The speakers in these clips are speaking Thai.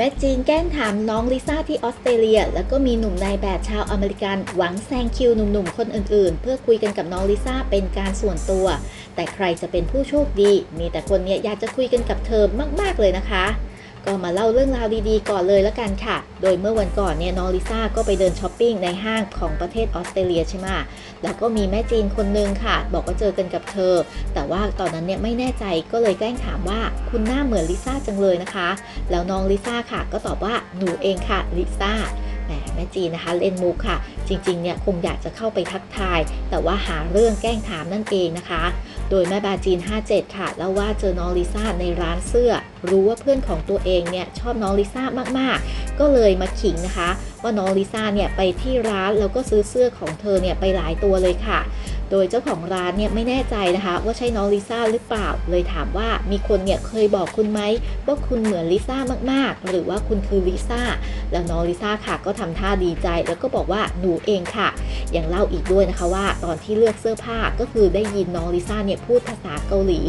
แม่จีนแกล้งถามน้องลิซ่าที่ออสเตรเลีย แล้วก็มีหนุ่มนายแบบชาวอเมริกัน หวังแซงคิวหนุ่มๆ คนอื่นๆ เพื่อคุยกันกับน้องลิซ่าเป็นการส่วนตัว แต่ใครจะเป็นผู้โชคดี มีแต่คนเนี้ยอยากจะคุยกันกับเธอมากๆเลยนะคะ ก็มาเล่าเรื่องราวดีๆ ก่อนเลยละกันค่ะ โดยเมื่อวันก่อนเนี่ยน้องลิซ่าก็ไปเดินช้อปปิ้งในห้างของประเทศออสเตรเลียใช่ไหมแล้วก็มีแม่จีนคนนึงค่ะ บอกว่าเจอกันกับเธอ แต่ว่าตอนนั้นเนี่ยไม่แน่ใจก็เลยแกล้งถามว่าคุณหน้าเหมือนลิซ่าจังเลยนะคะ แล้วน้องลิซ่าค่ะ ก็ตอบว่าหนูเองค่ะลิซ่า แหมแม่จีนนะคะเล่นมุกค่ะ จริงๆเนี่ยคงอยากจะเข้าไปทักทาย แต่ว่าหาเรื่องแกล้งถามนั่นเองนะคะ โดยแม่บาจีน 57 ค่ะแล้วว่าเจอน้องลิซ่าในร้านเสื้อ รู้ว่าเพื่อนของตัวเองเนี่ยชอบน้องลิซ่ามากๆ ก็เลยมาขิงนะคะ ว่าน้องลิซ่าเนี่ยไปที่ร้านแล้วก็ซื้อเสื้อของเธอเนี่ยไปหลายตัวเลยค่ะ โดยเจ้าของร้านเนี่ยไม่แน่ใจนะคะ ว่าใช่น้องลิซ่าหรือเปล่า เลยถามว่ามีคนเนี่ยเคยบอกคุณไหมว่าคุณเหมือนลิซ่ามากๆ หรือว่าคุณคือลิซ่าแล้วน้องลิซ่าค่ะก็ทำท่าดีใจ แล้วก็บอกว่าหนูเองค่ะยังเล่าอีกด้วยนะคะว่า ตอนที่เลือกเสื้อผ้าก็คือได้ยินน้องลิซ่าเนี่ยพูดภาษาเกาหลี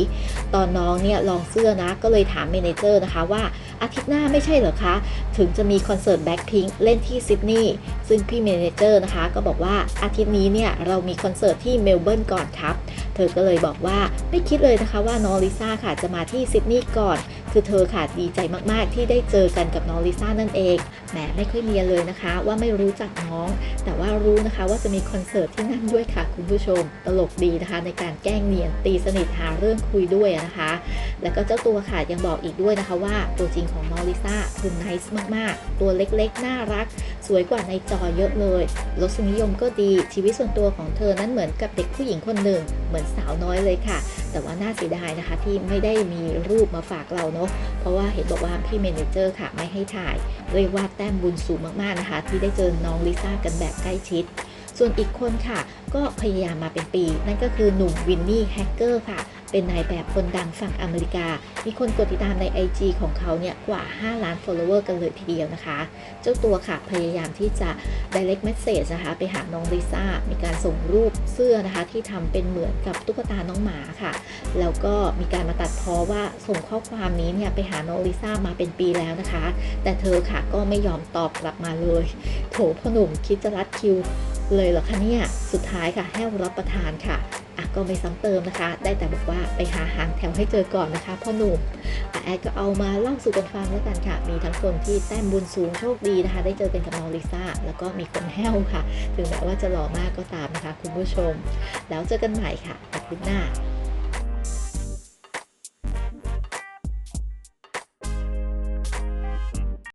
ตอนน้องเนี่ยลองเสื้อนะก็เลยถามเมเนเจอร์นะคะว่า อาทิตย์หน้าไม่ใช่เหรอคะ ถึงจะมีคอนเสิร์ตแบ็คพิงเล่นที่ซิดนีย์ซึ่งพี่เมเนเจอร์นะคะ ก็บอกว่าอาทิตย์นี้เนี่ยเรามีคอนเสิร์ตที่เมลเบิร์นก่อนครับ เธอก็เลยบอกว่าไม่คิดเลยนะคะว่าน้องลิซ่าค่ะจะมาที่ซิดนีย์ก่อน คือเธอค่ะดีใจมากๆ ที่ได้เจอกันกับน้องลิซ่านั่นเองแหมไม่ค่อยเนียนเลยนะคะ ว่าไม่รู้จักน้อง แต่ว่ารู้นะคะว่าจะมีคอนเสิร์ตที่นั่นด้วยค่ะคุณผู้ชมตลกดีนะคะ ในการแกล้งเนียนตีสนิทหาเรื่องคุยด้วยนะคะ แล้วก็เจ้าตัวค่ะยังบอกอีกด้วยนะคะว่าตัวจริงของน้องลิซ่าคือไนส์มากๆ ตัวเล็กๆ น่ารัก วยกว่าในจอเยอะเลย รสนิยมก็ดีชีวิตส่วนตัวของเธอนั้นเหมือนกับเด็กผู้หญิงคนหนึ่ง เหมือนสาวน้อยเลยค่ะ แต่ว่าน่าเสียดายนะคะที่ไม่ได้มีรูปมาฝากเราเนาะเพราะว่าเห็นบอกว่าพี่เมเนเจอร์ค่ะไม่ให้ถ่ายเรียกว่าแต้มบุญสูงมากๆนะคะ ที่ได้เจอน้องลิซ่ากันแบบใกล้ชิด ส่วนอีกคนค่ะ ก็พยายามมาเป็นปี นั่นก็คือหนุ่มวินนี่แฮกเกอร์ค่ะ เป็นนายแบบคนดังฝั่งอเมริกา มีคนกดติดตามใน IG ของเขาเนี่ยกว่า 5 ล้าน follower กันเลยทีเดียวนะคะ เจ้าตัวค่ะพยายามที่จะ direct message นะคะไปหาน้องลิซ่า มีการส่งรูปเสื้อนะคะที่ทำเป็นเหมือนกับตุ๊กตาน้องหมาค่ะ แล้วก็มีการมาตัดพ้อว่าส่งข้อความนี้เนี่ยไปหาน้องลิซ่ามาเป็นปีแล้วนะคะ แต่เธอค่ะก็ไม่ยอมตอบกลับมาเลย โถพ่อหนุ่มคิดจะรัดคิวเลยเหรอคะเนี่ย สุดท้ายค่ะแห้วรับประทานค่ะอะ ก็ไม่ซ้ำเติมนะคะ ได้แต่บอกว่าไปหาหางแถวให้เจอก่อนนะคะพ่อหนุ่มแอดก็เอามาเล่าสู่กันฟังแล้วกันค่ะ มีทั้งคนที่แต้มบุญสูงโชคดีนะคะ ได้เจอกันกับน้องลิซ่า แล้วก็มีคนแห้วค่ะ ถึงแม้ว่าจะหล่อมากก็ตามนะคะ คุณผู้ชม แล้วเจอกันใหม่ค่ะอาทิตย์หน้า